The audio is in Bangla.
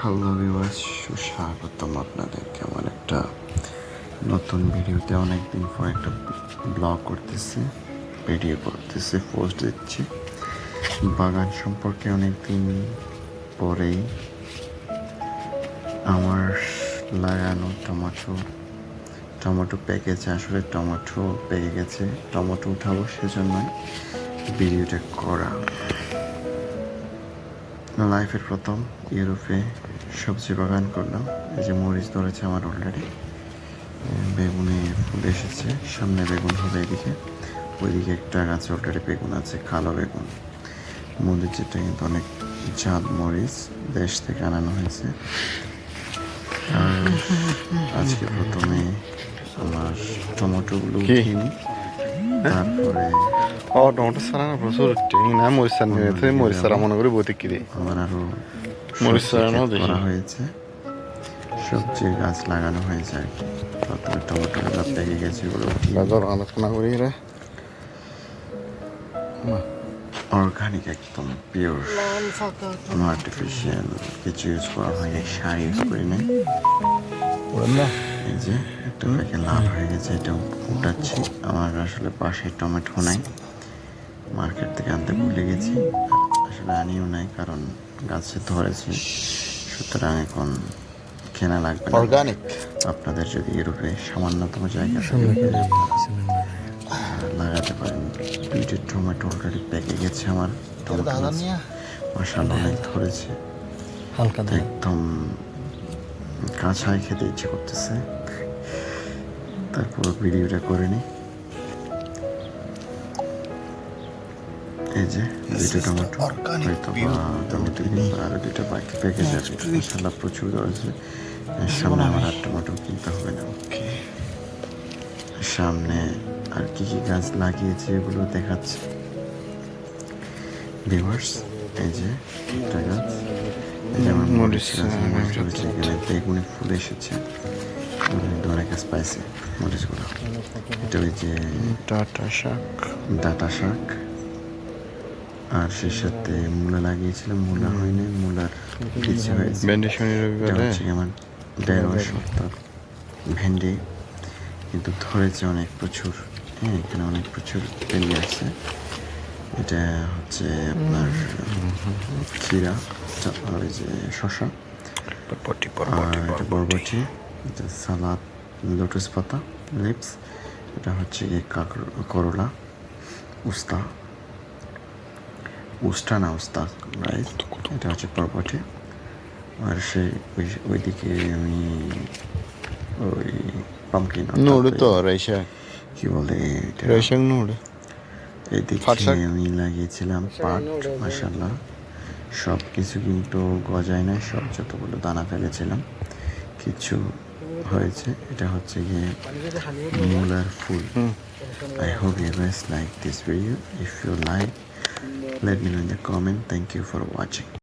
হ্যালো ভিউয়ার্স সুস্বাগতম আপনাদের। কেমন একটা নতুন ভিডিওতে অনেকদিন পর একটা ব্লগ করতেছি ভিডিও করতেছি পোস্ট দিচ্ছি। বাগান সম্পর্কে অনেকদিন পরেই আমার লাগানো টমেটো টমেটো পেকেছে আসলে টমেটো পেকে গেছে। টমেটো উঠাবো সেজন্যই ভিডিওটা করা। লাইফের প্রথম ইউরোপে সবজি বাগান করলাম। এই যে মরিচ ধরেছে আমার অলরেডি বেগুনে ফুল এসেছে। সামনে বেগুন হবে এদিকে। ওইদিকে একটা গাছে অলরেডি বেগুন আছে কালো বেগুন। মরিচটা কিন্তু অনেক ঝাল মরিচ দেশ থেকে আনানো হয়েছে। আর আজকে প্রথমে আমার টমেটোগুলো? কিনি তারপরে মরিচ সার নিয়ে তুই মরিচ সারা মনে করি আমার মরিচ। করা হয়েছে। সবজির গাছ লাগানো হয়েছে আর কি। তারপরে টমেটো গেছে বাজার আলোচনা করি অর্গানিক একদম পিওর কোনো আর্টিফিশিয়াল কিছু ইউজ করা হয়নি সার ইউজ করি নাই এই যে একটা লাল হয়ে গেছে এটা আমার আসলে পাশে টমেটো নাই। মার্কেট থেকে আনতে ভুলে গেছি। আসলে আনিও নাই কারণ গাছে ধরেছে। সুতরাং এখন কেনা লাগবে অর্গানিক আপনাদের যদি ইউরোপে সামান্যতম জায়গা লাগাতে পারেন। দুইটা টমেটো অলরেডি পেকে গেছে আমার। টমেটো মাসাল্লাহ অনেক ধরেছে। হালকা একদম কাঁচাই খেতে ইচ্ছে করতেছে। তারপর ভিডিওটা করে নি এই যে দুইটা টমেটো হয়তো টমেটো কিন্তু দুইটা বাকি পেকে যাবে। মশালা প্রচুর রয়েছে সামনে আমার আর টমেটো কিনতে হবে না। সামনে আর কি কি গাছ লাগিয়েছে এগুলো দেখাচ্ছে। ভিউয়ার্স এই যে একটা গাছ। এই যে আমার মরিচ গাছ এখানে বেগুনে ফুল এসেছে। কিন্তু অনেক স্পাইসি মরিচগুলো এটা ওই যে টাটা শাক ডাটা শাক আর সে সাথে মূলা লাগিয়েছিলাম মূলা হয়নি মূলার কিছু হয়েছে। ভেন্ডি শনি রবিবারে? হচ্ছে আমার দেড় ভেন্ডি কিন্তু ধরেছে অনেক প্রচুর। হ্যাঁ এখানে অনেক প্রচুর ভেন্ডি আছে। এটা হচ্ছে আপনার ক্ষীরা ওই যে শশা আর বরবটি এটা সালাদ লোটাস পাতা লিপস এটা হচ্ছে করলা উস্তা উস্তা না উস্তা রাইস এটা হচ্ছে প্রপার্টি। আর সেই ওই ওইদিকে আমি ওই পামকিন নোড়ে তো রাইশা কি বলে এটা? রাইশাক নোড়ে এদিকে আমি লাগিয়েছিলাম পাট মাসাল্লাহ সব কিছু কিন্তু গজায় না সব যতগুলো দানা ফেলেছিলাম কিছু হয়েছে। এটা হচ্ছে গিয়ে মূলার ফুল। I hope you guys like this video. If you like, let me know in the comment. Thank you for watching.